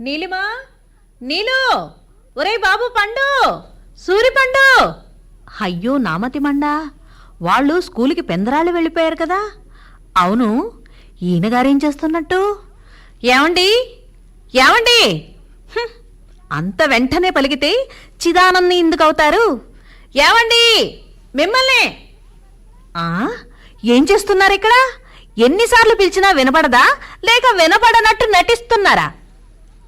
నీలిమా? నీలు! ఒరే బాబు పండు! సూరి పండు! అయ్యో నామతి మండా! వాళ్ళు స్కూల్కి పెందరాళ్ళు వెళ్ళిపోయారు కదా? అవును ఈయనగారేం చేస్తున్నట్టు? ఏమండి? ఏమండి? అంత వెంటనే పలికితే చిదానంది ఎందుకు అవుతారు. ఏమండి? మిమ్మల్ని! ఏం చేస్తున్నారు ఇక్కడ? ఎన్నిసార్లు పిలిచినా వినపడదా లేక వినపడనట్టు నటిస్తున్నారా?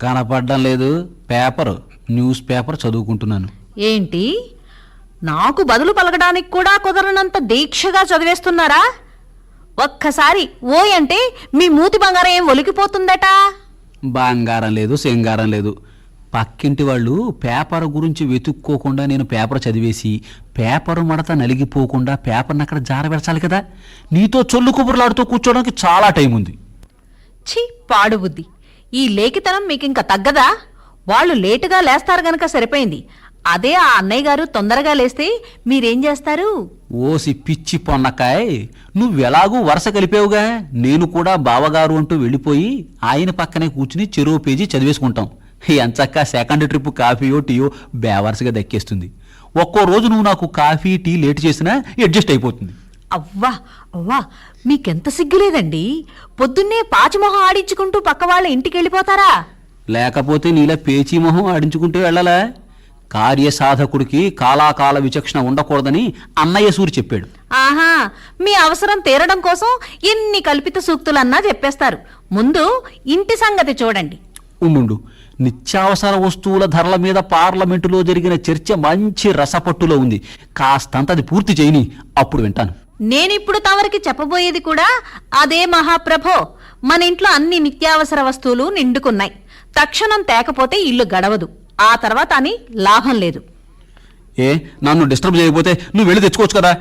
కనపడడం లేదు. పేపర్ న్యూస్ పేపర్ చదువుకుంటున్నాను. ఏంటి? నాకు బదులు పలకడానికి కూడా కుదరనంత దీక్షగా చదివేస్తున్నారా? ఒక్కసారి ఓ అంటే మీ మూతి బంగారం ఏం ఒలికిపోతుందట? బంగారం లేదు సింగారం లేదు. పక్కింటి వాళ్ళు పేపర్ గురించి వెతుక్కోకుండా నేను పేపర్ చదివేసి పేపర్ మడత నలిగిపోకుండా పేపర్ని అక్కడ జారబెడచాలి కదా? నీతో చొల్లు కుబుర్లాడుతూ కూర్చోడానికి చాలా టైం ఉంది ఛీ పాడు బుద్ధి ఈ లేఖితనం మీకింక తగ్గదా? వాళ్ళు లేటుగా లేస్తారు గనక సరిపోయింది. అదే ఆ అన్నయ్య గారు తొందరగా లేస్తే మీరేం చేస్తారు? ఓసి పిచ్చి పొన్నకాయ్ నువ్వెలాగూ వరుస కలిపావుగా? నేను కూడా బావగారు అంటూ వెళ్ళిపోయి ఆయన పక్కనే కూర్చుని చెరువు పేజీ చదివేసుకుంటాం. ఎంచక్క సెకండ్ ట్రిప్ కాఫీయో టీయో బేవర్స్గా దక్కేస్తుంది. ఒక్కో రోజు నువ్వు నాకు కాఫీ టీ లేట్ చేసినా అడ్జస్ట్ అయిపోతుంది. అవ్వా అవ్వా మీకెంత సిగ్గులేదండి? పొద్దున్నే పాచిమొహం ఆడించుకుంటూ పక్క వాళ్ళ ఇంటికి వెళ్ళిపోతారా? లేకపోతే నీలా పేచీ మొహం ఆడించుకుంటూ వెళ్ళాలా? కార్యసాధకుడికి కాలాకాల విచక్షణ ఉండకూడదని అన్నయ్య సూరి చెప్పాడు. ఆహా మీ అవసరం తీరడం కోసం ఎన్ని కల్పిత సూక్తులన్నా చెప్పేస్తారు. ముందు ఇంటి సంగతి చూడండి. ఉండు నిత్యావసర వస్తువుల ధరల మీద పార్లమెంటులో జరిగిన చర్చ మంచి రసపట్టులో ఉంది. కాస్తంత అది పూర్తి చేయని అప్పుడు వింటాను. నేనిప్పుడు తమరికి చెప్పబోయేది కూడా అదే మహాప్రభో. మన ఇంట్లో అన్ని నిత్యావసర వస్తువులు నిండుకున్నాయి. తక్షణం తేకపోతే ఇల్లు గడవదు. ఆ తర్వాత అని లాభం లేదు. ఏ నన్ను డిస్టర్బ్ చేయకపోతే నువ్వు వెళ్ళి తెచ్చుకోవచ్చు కదా?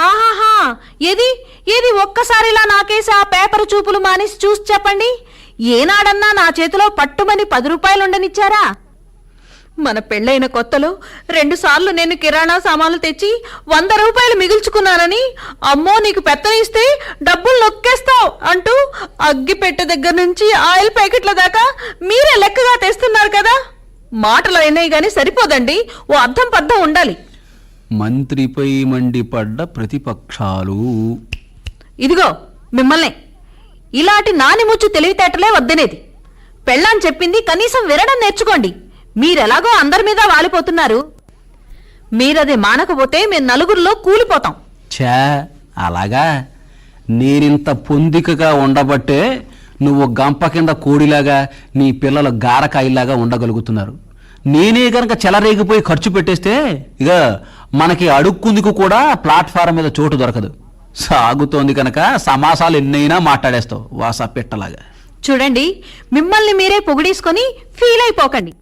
ఆహాహా ఏది? ఏది ఒక్కసారిలా నాకేసి ఆ పేపర్ చూపులు మానేసి చూసి చెప్పండి? ఏనాడన్నా నా చేతిలో పట్టుమని పది రూపాయలుండనిచ్చారా? మన పెళ్ళైన కొత్తలో రెండుసార్లు నేను కిరాణా సామాన్లు తెచ్చి వంద రూపాయలు మిగుల్చుకున్నానని అమ్మో నీకు పెత్తనిస్తే డబ్బులు నొక్కేస్తావు అంటూ అగ్గిపెట్టె దగ్గర నుంచి ఆయిల్ ప్యాకెట్ల దాకా మీరే లెక్కగా తెస్తున్నారు కదా. మాటలు అయినాయి గాని సరిపోదండి. ఓ అర్థం పద్ధం ఉండాలి. మంత్రిపై మండిపడ్డ ప్రతిపక్షాలు. ఇదిగో మిమ్మల్ని. ఇలాంటి నానిముచ్చు తెలివితేటలే వద్దనేది. పెళ్ళాం చెప్పింది కనీసం వినడం నేర్చుకోండి. మీరెలాగో అందరి మీద వాలిపోతున్నారు. మీరది మానకపోతే మేము నలుగురిలో కూలిపోతాం. ఛా అలాగా? నేనింత పొందికగా ఉండబట్టే నువ్వు గంప కింద కోడిలాగా నీ పిల్లలు గారకాయలాగా ఉండగలుగుతున్నారు. నేనే గనక చెలరేగిపోయి ఖర్చు పెట్టేస్తే ఇక మనకి అడుక్కుందుకు కూడా ప్లాట్ఫారం మీద చోటు దొరకదు. సాగుతోంది కనుక సమాసాలు ఎన్నైనా మాట్లాడేస్తావు వాస పెట్టలాగా. చూడండి మిమ్మల్ని మీరే పొగిడేసుకొని ఫీల్ అయిపోకండి.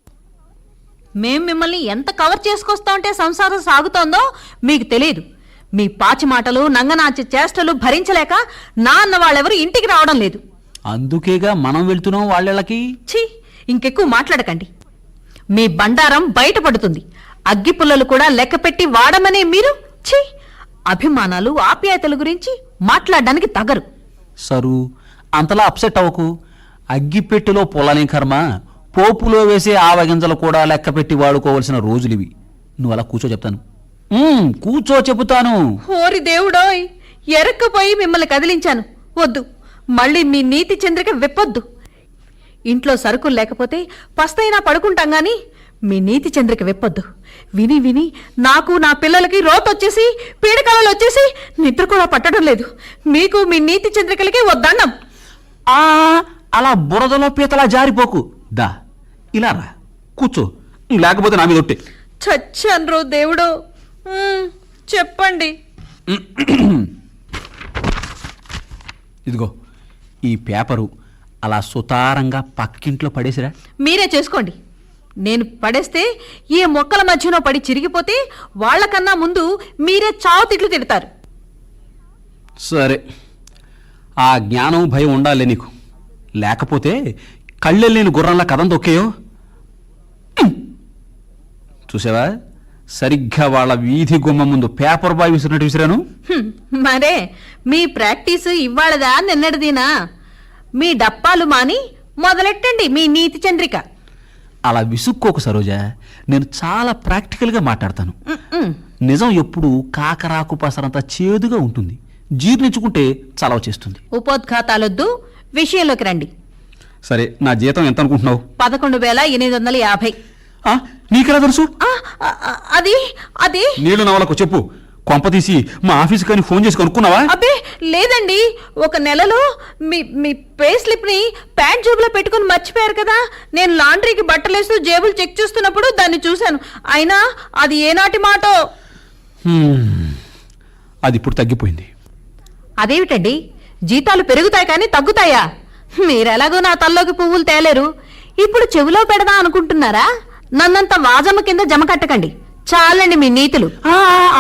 మేం మిమ్మల్ని ఎంత కవర్ చేసుకొస్తా ఉంటే సంసారం సాగుతోందో మీకు తెలియదు. మీ పాచి మాటలు నంగనాచి చేష్టలు భరించలేక నా అన్న వాళ్ళెవరు ఇంటికి రావడం లేదు. అందుకేగా మనం వెళ్తున్నాం వాళ్ళకి? ఛీ ఇంకెక్కువ మాట్లాడకండి. మీ బండారం బయటపడుతుంది అగ్గిపుల్లలు కూడా లెక్కపెట్టి వాడమనే మీరు? ఛీ అభిమానాలు ఆప్యాయతల గురించి మాట్లాడడానికి తగరు. సరు అంతలా అప్సెట్ అవ్వకు. అగ్గిపెట్టెలో పొలని కర్మ? పోపులో వేసే ఆవగింజలు కూడా లెక్క పెట్టి వాడుకోవలసిన రోజులివి నువ్వు అలా కూర్చో చెప్తాను. కూర్చో చెబుతాను. ఓరి దేవుడోయ్ ఎరక్కపోయి మిమ్మల్ని కదిలించాను. వద్దు మళ్ళీ మీ నీతి చంద్రిక విప్పొద్దు. ఇంట్లో సరుకులు లేకపోతే పస్తైనా పడుకుంటాం గాని మీ నీతి చంద్రిక విప్పొద్దు. విని విని నాకు నా పిల్లలకి రోతొచ్చేసి పీడకలలు వచ్చేసి నిద్ర కూడా పట్టడం లేదు. మీకు మీ నీతి చంద్రికలకి వద్దన్నం. ఆ అలా బురదలో పీతలా జారిపోకు. దా. ఇలా రా. కూర్చో. లేకపోతే నా మీద ఒట్టే. చచ్చాన్రో దేవుడో. చెప్పండి. ఇదిగో ఈ పేపరు అలా సుతారంగా పక్కింట్లో పడేసిరా. మీరే చేసుకోండి. నేను పడేస్తే ఏ మొక్కల మధ్యనో పడి చిరిగిపోతే వాళ్ళకన్నా ముందు మీరే చావు తిట్లు తిడతారు. సరే. ఆ జ్ఞానం భయం ఉండాలి నీకు. లేకపోతే కళ్ళెళ్ళిన గుర్రంలా కథం తొక్కేయో? చూసావా? సరిగ్గా వాళ్ళ వీధి గుమ్మ ముందు పేపర్ బాయ్ విసిరినట్టు విసిరాను. మరే మీ ప్రాక్టీస్ ఇవాళదా నిన్నటిదినా మీ డప్పాలు మాని మొదలెట్టండి మీ నీతి చంద్రిక. అలా విసుక్కోకు సరోజ నేను చాలా ప్రాక్టికల్గా మాట్లాడతాను. నిజం ఎప్పుడు కాకరాకు పసరంత చేదుగా ఉంటుంది. జీర్ణించుకుంటే చలవ చేస్తుంది. ఉపోద్ఘాతాలొద్దు విషయంలోకి రండి. సరే నా జీతం ఎంత అనుకుంటున్నావు పదకొండు వేల ఎనిమిది వందల యాభై. నీకెలా తెలుసు? అది అది. నీళ్ళు నవలకు చెప్పు. కొంప తీసి మా ఆఫీస్ కానీ ఫోన్ చేసి కనుక్కున్నావా? అబ్బే లేదండి. ఒక నెలలో మీ మీ పే స్లిప్ని ప్యాంట్ జేబులో పెట్టుకుని మర్చిపోయారు కదా. నేను లాండ్రీకి బట్టలేస్తూ జేబులు చెక్ చేస్తున్నప్పుడు దాన్ని చూశాను. అయినా అది ఏనాటి మాటో. అది ఇప్పుడు తగ్గిపోయింది. అదేమిటండి? జీతాలు పెరుగుతాయి కానీ తగ్గుతాయా? మీరెలాగో నా తల్లోకి పువ్వులు తేలేరు. ఇప్పుడు చెవిలో పెడదా అనుకుంటున్నారా? నన్నంత వాజమ్మ కింద జమ కట్టకండి. చాలండి మీ నీతులు.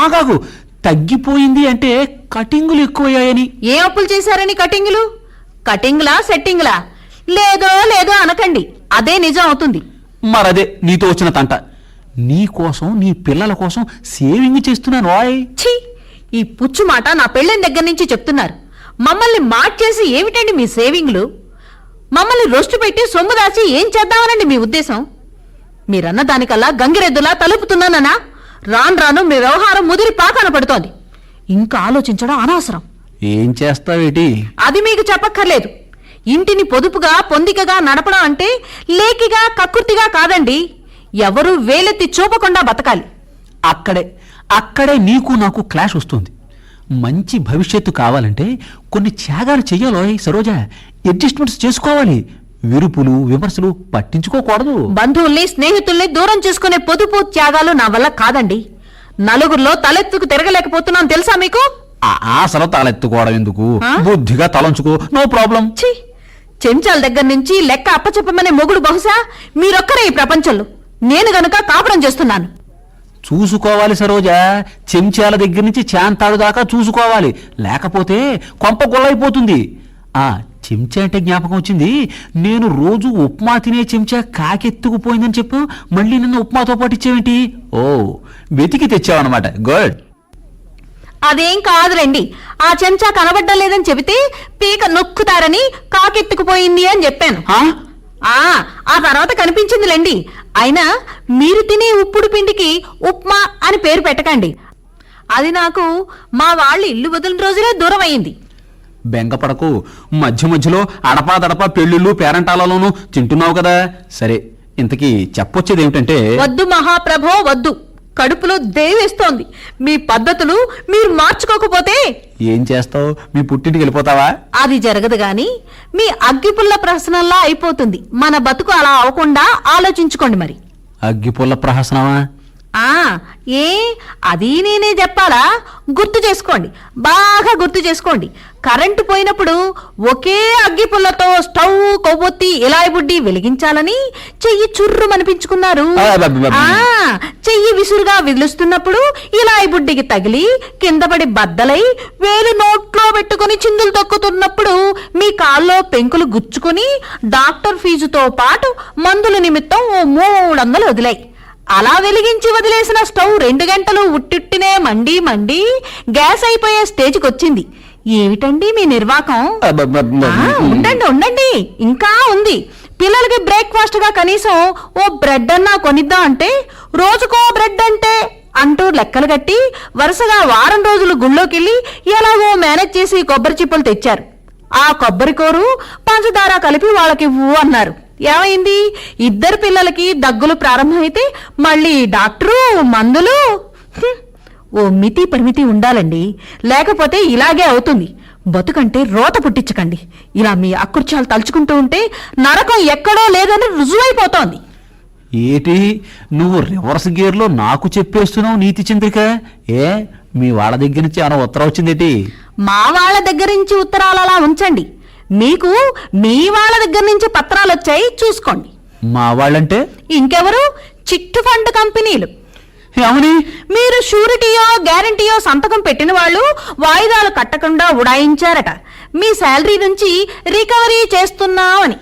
ఆగాగు. తగ్గిపోయింది అంటే కటింగులు ఎక్కువయ్యాయని. ఏ అప్పులు చేశారని కటింగులు? కటింగ్లా సెట్టింగ్లా? లేదో లేదో అనకండి. అదే నిజం అవుతుంది. మరదే నీతో వచ్చిన తంట. నీ కోసం నీ పిల్లల కోసం సేవింగ్ చేస్తున్నాను రాయ్ ఛీ! ఈ పుచ్చు మాట నా పెళ్ళైన దగ్గర నుంచి చెప్తున్నారు. మమ్మల్ని మార్చేసి ఏమిటండి మీ సేవింగ్లు? మమ్మల్ని రొస్టు పెట్టి సొమ్ము దాచి ఏం చేద్దామనండి మీ ఉద్దేశం? మీరన్న దానికల్లా గంగిరెద్దులా తలుపుతున్నాననా రాను రాను మీ వ్యవహారం ముదిరి పాకాన పడుతోంది. ఇంకా ఆలోచించడం అనవసరం. ఏం చేస్తావేటి? అది మీకు చెప్పక్కర్లేదు. ఇంటిని పొదుపుగా పొందికగా నడపడం అంటే లేకిగా కక్కుర్తిగా కాదండి. ఎవరు వేలెత్తి చూపకుండా బతకాలి. అక్కడే అక్కడే నీకు నాకు క్లాష్ వస్తుంది. మంచి భవిష్యత్తు కావాలంటే కొన్ని త్యాగాలు చెయ్యాలోయ్ సరోజ. అడ్జస్ట్మెంట్స్ చేసుకోవాలి. విరుపులు విమర్శలు పట్టించుకోకూడదు. బంధువుల్ని స్నేహితుల్ని దూరం చేసుకునే పొదుపు త్యాగాలు నా వల్ల కాదండి. నలుగురిలో తలెత్తుకు తిరగలేకపోతున్నాను తెలుసా మీకు? ఆశలు తలెత్తుకోవడం ఎందుకు? బుద్ధిగా తలంచుకో నో ప్రాబ్లం. చెంచాల దగ్గర నుంచి లెక్క అప్పచెప్పమనే మొగుడు బహుశా మీరొక్కరే ఈ ప్రపంచంలో. నేను గనుక కాపురం చేస్తున్నాను. చూసుకోవాలి సరోజ. చెంచాల దగ్గర నుంచి చాంతాడు దాకా చూసుకోవాలి. లేకపోతే కొంప గొల్లైపోతుంది. ఆ చెంచా అంటే జ్ఞాపకం వచ్చింది. నేను రోజు ఉప్మా తినే చెంచా కాకెత్తుకుపోయిందని చెప్పు. మళ్ళీ నిన్న ఉప్మాతో పాటు ఇచ్చేవేంటి? ఓ వెతికి తెచ్చావన్నమాట. గుడ్ అదేం కాదులేండి ఆ చెంచా కనబడ్డం లేదని చెబితే పీక నొక్కుతారని కాకెత్తుకుపోయింది అని చెప్పాను. ఆ? ఆ ఆ తర్వాత కనిపించిందిలేండి. అయినా మీరు తినే ఉప్పుడు పిండికి ఉప్మా అని పేరు పెట్టకండి. అది నాకు మా వాళ్ళ ఇల్లు వదిలిన రోజులే దూరం అయింది బెంగపడకు. మధ్య మధ్యలో అడపా దడపా పెళ్ళిళ్ళు పేరంటాలలోనూ తింటున్నావు కదా. సరే ఇంతకీ చెప్పొచ్చేది ఏమిటంటే వద్దు మహాప్రభో వద్దు. కడుపులో దేవేస్తోంది మీ పద్ధతులు మీరు మార్చుకోకపోతే ఏం చేస్తావు? మీ పుట్టింటికి వెళ్ళిపోతావా? అది జరగదు గాని మీ అగ్గిపుల్ల ప్రశ్నల్లా అయిపోతుంది. మన బతుకు అలా అవ్వకుండా ఆలోచించుకోండి మరి. అగ్గిపుల్ల ప్రహసనమా? ఆ ఏ? అది నేనే చెప్పాలా? గుర్తు చేసుకోండి. బాగా గుర్తు చేసుకోండి. కరెంటు పోయినప్పుడు ఒకే అగ్గి పుల్లతో స్టవ్ కొవ్వొత్తి ఇలాయ్ బుడ్డి వెలిగించాలని చెయ్యి చుర్రు అనిపించుకున్నారు చెయ్యి విసురుగా విదులుస్తున్నప్పుడు ఇలాయ్ బుడ్డికి తగిలి కింద పడి బద్దలై వేలు నోట్లో పెట్టుకుని చిందులు తొక్కుతున్నప్పుడు మీ కాల్లో పెంకులు గుచ్చుకుని డాక్టర్ ఫీజుతో పాటు మందుల నిమిత్తం ఓ మూడు వందలు వదిలాయి. అలా వెలిగించి వదిలేసిన స్టవ్ రెండు గంటలు ఉట్టిట్టినే మండి మండి గ్యాస్ అయిపోయే స్టేజ్కి వచ్చింది. ఏమిటండి మీ నిర్వాకం? ఉండండి ఉండండి. ఇంకా ఉంది. పిల్లలకి బ్రేక్ఫాస్ట్గా కనీసం ఓ బ్రెడ్ అన్నా కొనిద్దాం అంటే రోజుకో బ్రెడ్ అంటే అంటూ లెక్కలు కట్టి వరుసగా వారం రోజులు గుళ్ళోకెళ్ళి ఎలాగో మేనేజ్ చేసి కొబ్బరి చిప్పలు తెచ్చారు. ఆ కొబ్బరి కోరు పంచదార కలిపి వాళ్ళకి ఇవ్వు అన్నారు. ఏమైంది? ఇద్దరు పిల్లలకి దగ్గులు ప్రారంభమైతే మళ్ళీ డాక్టరు మందులు. ఓ మితి పరిమితి ఉండాలండి. లేకపోతే ఇలాగే అవుతుంది. బతుకంటే రోత పుట్టించకండి. ఇలా మీ అకృత్యాలు తలుచుకుంటూ ఉంటే నరకం ఎక్కడో లేదని రుజువైపోతోంది. ఏటి? నువ్వు రివర్స్ గేర్లో నాకు చెప్పేస్తున్నావు నీతి చంద్రిక? ఏ? మీ వాళ్ళ దగ్గర నుంచి ఏమైనా ఉత్తరం వచ్చిందేటి? మా వాళ్ళ దగ్గర నుంచి ఉత్తరాలు అలా ఉంచండి. మీకు మీ వాళ్ళ దగ్గర నుంచి పత్రాలు వచ్చాయి చూసుకోండి. మా వాళ్ళంటే? ఇంకెవరు? చిట్టు ఫండ్ కంపెనీలు. ఏమని మీరు షూరిటీయో గ్యారంటీయో సంతకం పెట్టిన వాళ్ళు వాయిదాలు కట్టకుండా ఉడాయించారట. మీ శాలరీ నుంచి రికవరీ చేస్తున్నామని?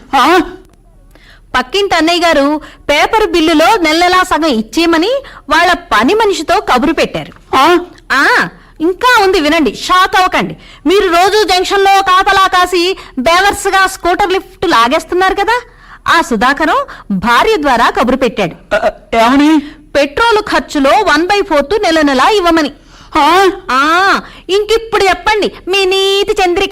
పక్కింటి అన్నయ్య గారు పేపర్ బిల్లులో నెలలా సగం ఇచ్చేయమని వాళ్ళ పని మనిషితో కబురు పెట్టారు. ఇంకా ఉంది వినండి షాక్ అవ్వకండి. మీరు రోజు జంక్షన్లో కాపలా కాసి బేవర్స్గా స్కూటర్ లిఫ్ట్ లాగేస్తున్నారు కదా? ఆ సుధాకరం భార్య ద్వారా కబురు పెట్టాడు. ఏమని? పెట్రోల్ ఖర్చులో వన్ బై ఫోర్త్ నెల నెలా ఇవ్వమని. ఇంకిప్పుడు చెప్పండి మీ నీతి చంద్రిక.